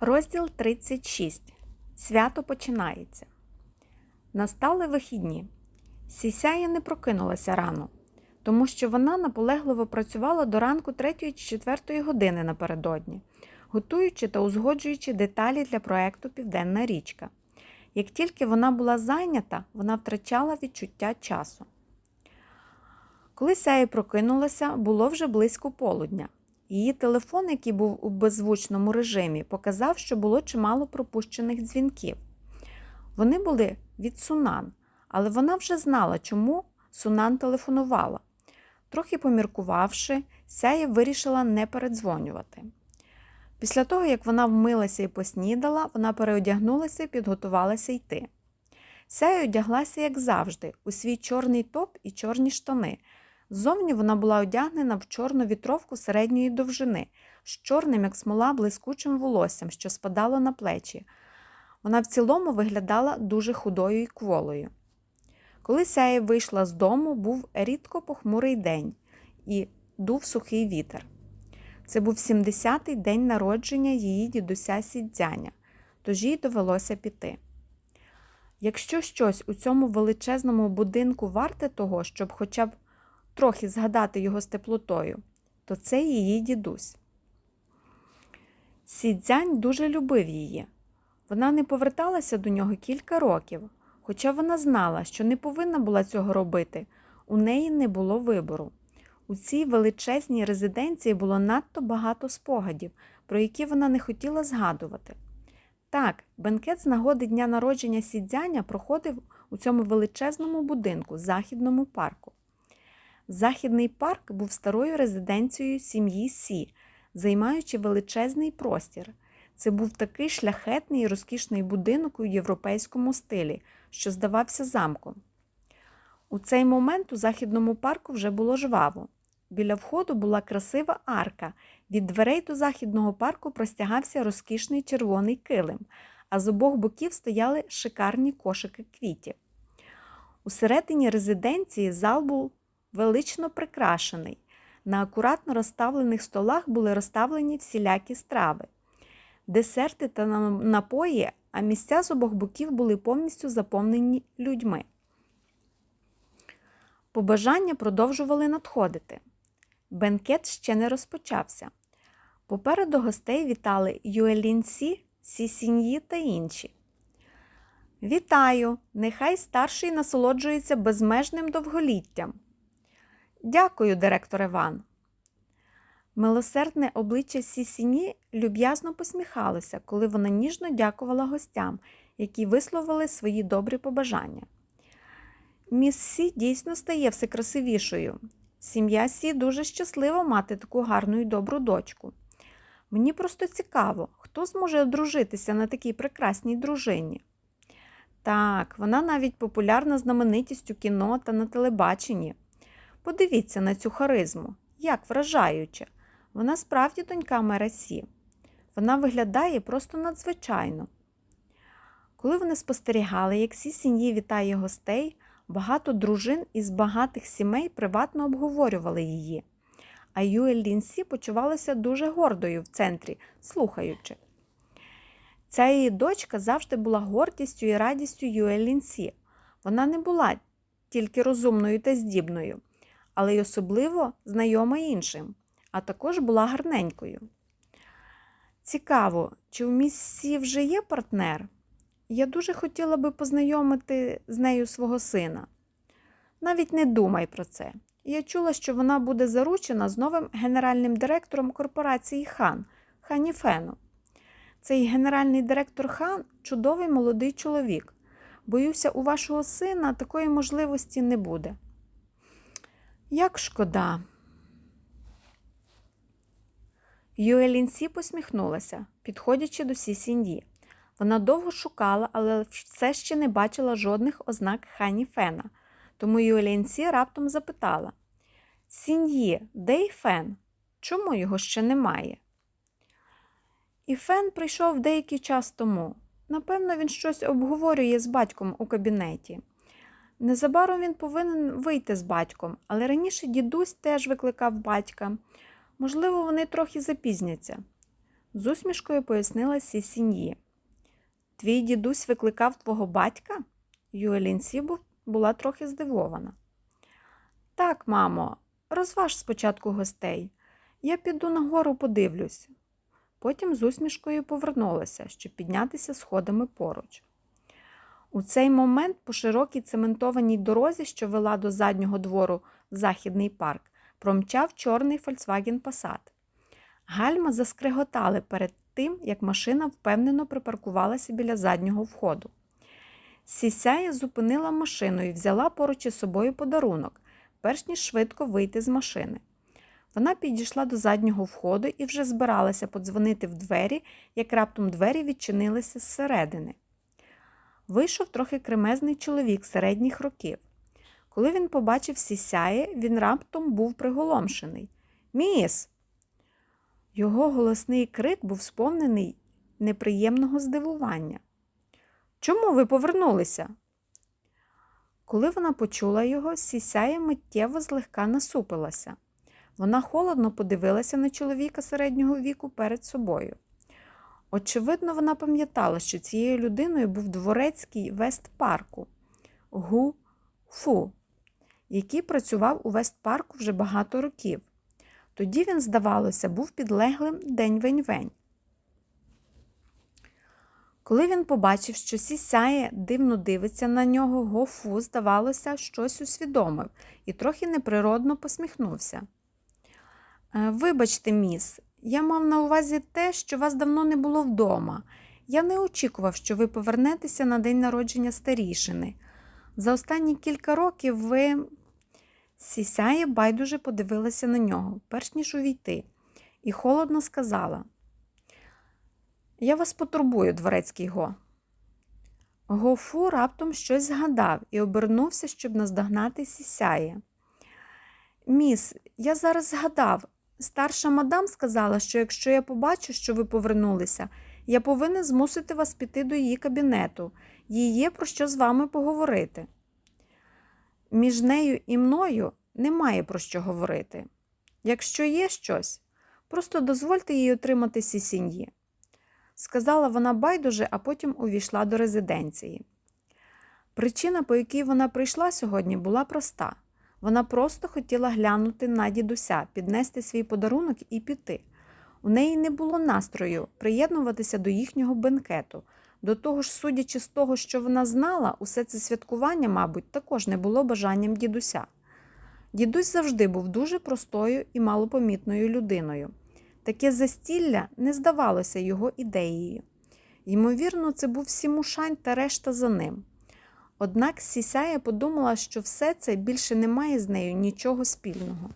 Розділ 36. Свято починається. Настали вихідні. Сісяя не прокинулася рано, тому що вона наполегливо працювала до ранку 3 чи 4 години напередодні, готуючи та узгоджуючи деталі для проекту Південна річка. Як тільки вона була зайнята, вона втрачала відчуття часу. Коли Сяя прокинулася, було вже близько полудня. Її телефон, який був у беззвучному режимі, показав, що було чимало пропущених дзвінків. Вони були від Сунан, але вона вже знала, чому Сунан телефонувала. Трохи поміркувавши, Сяя вирішила не передзвонювати. Після того, як вона вмилася і поснідала, вона переодягнулася і підготувалася йти. Сяя одяглася, як завжди, у свій чорний топ і чорні штани. Ззовні вона була одягнена в чорну вітровку середньої довжини, з чорним, як смола, блискучим волоссям, що спадало на плечі. Вона в цілому виглядала дуже худою і кволою. Коли Сяя вийшла з дому, був рідко похмурий день і дув сухий вітер. Це був 70-й день народження її дідуся Сідзяня, тож їй довелося піти. Якщо щось у цьому величезному будинку варте того, щоб хоча б трохи згадати його з теплотою, то це її дідусь. Сідзянь дуже любив її. Вона не поверталася до нього кілька років, хоча вона знала, що не повинна була цього робити, у неї не було вибору. У цій величезній резиденції було надто багато спогадів, про які вона не хотіла згадувати. Так, бенкет з нагоди дня народження Сідзяня проходив у цьому величезному будинку, західному парку. Західний парк був старою резиденцією сім'ї Сі, займаючи величезний простір. Це був такий шляхетний і розкішний будинок у європейському стилі, що здавався замком. У цей момент у західному парку вже було жваво. Біля входу була красива арка. Від дверей до західного парку простягався розкішний червоний килим, а з обох боків стояли шикарні кошики квітів. Усередині резиденції зал був велично прикрашений. На акуратно розставлених столах були розставлені всілякі страви, десерти та напої, а місця з обох боків були повністю заповнені людьми. Побажання продовжували надходити. Бенкет ще не розпочався. Попереду гостей вітали Юелінсі, Сісіньї та інші. Вітаю! Нехай старший насолоджується безмежним довголіттям. Дякую, директор Іван. Милосердне обличчя Сісіні люб'язно посміхалося, коли вона ніжно дякувала гостям, які висловили свої добрі побажання. Міс Сі дійсно стає все красивішою. Сім'я Сі дуже щаслива мати таку гарну і добру дочку. Мені просто цікаво, хто зможе одружитися на такій прекрасній дружині. Так, вона навіть популярна знаменитістю кіно та на телебаченні. Подивіться на цю харизму, як вражаюче. Вона справді донька мера Сі. Вона виглядає просто надзвичайно. Коли вони спостерігали, як Сі сім'ї вітає гостей, багато дружин із багатих сімей приватно обговорювали її, а Юель Лінсі почувалася дуже гордою в центрі, слухаючи. Ця її дочка завжди була гордістю і радістю Юель Лінсі. Вона не була тільки розумною та здібною, але й особливо знайома іншим, а також була гарненькою. Цікаво, чи в місці вже є партнер? Я дуже хотіла би познайомити з нею свого сина. Навіть не думай про це. Я чула, що вона буде заручена з новим генеральним директором корпорації Хан Хані Фену. Цей генеральний директор Хан чудовий молодий чоловік. Боюся, у вашого сина такої можливості не буде. Як шкода. Юелінсі посміхнулася, підходячи до Сісіньї. Вона довго шукала, але все ще не бачила жодних ознак Хані Фена. Тому Юелінсі раптом запитала Сіньї, де й Фен? Чому його ще немає? І Фен прийшов деякий час тому. Напевно, він щось обговорює з батьком у кабінеті. Незабаром він повинен вийти з батьком, але раніше дідусь теж викликав батька. Можливо, вони трохи запізняться. З усмішкою пояснила Сісіньї. Твій дідусь викликав твого батька? Юелін Сібу була трохи здивована. Так, мамо, розваж спочатку гостей. Я піду нагору подивлюсь. Потім з усмішкою повернулася, щоб піднятися сходами поруч. У цей момент по широкій цементованій дорозі, що вела до заднього двору в західний парк, промчав чорний Volkswagen Passat. Гальма заскриготали перед тим, як машина впевнено припаркувалася біля заднього входу. Сісяя зупинила машину і взяла поруч із собою подарунок, перш ніж швидко вийти з машини. Вона підійшла до заднього входу і вже збиралася подзвонити в двері, як раптом двері відчинилися зсередини. Вийшов трохи кремезний чоловік середніх років. Коли він побачив сісяє, він раптом був приголомшений. Міс! Його голосний крик був сповнений неприємного здивування. Чому ви повернулися? Коли вона почула його, сісяя миттєво злегка насупилася. Вона холодно подивилася на чоловіка середнього віку перед собою. Очевидно, вона пам'ятала, що цією людиною був дворецький Вест-парку Гу Фу, який працював у Вест-парку вже багато років. Тоді він, здавалося, був підлеглим день вень-вень. Коли він побачив, що сісяє дивно дивиться на нього, Гофу, здавалося, щось усвідомив і трохи неприродно посміхнувся. «Е, Вибачте, міс, я мав на увазі те, що вас давно не було вдома. Я не очікував, що ви повернетеся на день народження старішини. За останні кілька років ви. Сісяє байдуже подивилася на нього, перш ніж увійти, і холодно сказала: Я вас потурбую, дворецький го. Гофу раптом щось згадав і обернувся, щоб наздогнати сісяє. Міс, я зараз згадав. Старша мадам сказала, що якщо я побачу, що ви повернулися, я повинен змусити вас піти до її кабінету. Їй є про що з вами поговорити. Між нею і мною немає про що говорити. Якщо є щось, просто дозвольте їй отримати сісіньї, сказала вона байдуже, а потім увійшла до резиденції. Причина, по якій вона прийшла сьогодні, була проста. Вона просто хотіла глянути на дідуся, піднести свій подарунок і піти. У неї не було настрою приєднуватися до їхнього бенкету. До того ж, судячи з того, що вона знала, усе це святкування, мабуть, також не було бажанням дідуся. Дідусь завжди був дуже простою і малопомітною людиною. Таке застілля не здавалося його ідеєю. Ймовірно, це був Сімушань та решта за ним. Однак Сісяя подумала, що все це більше не має з нею нічого спільного.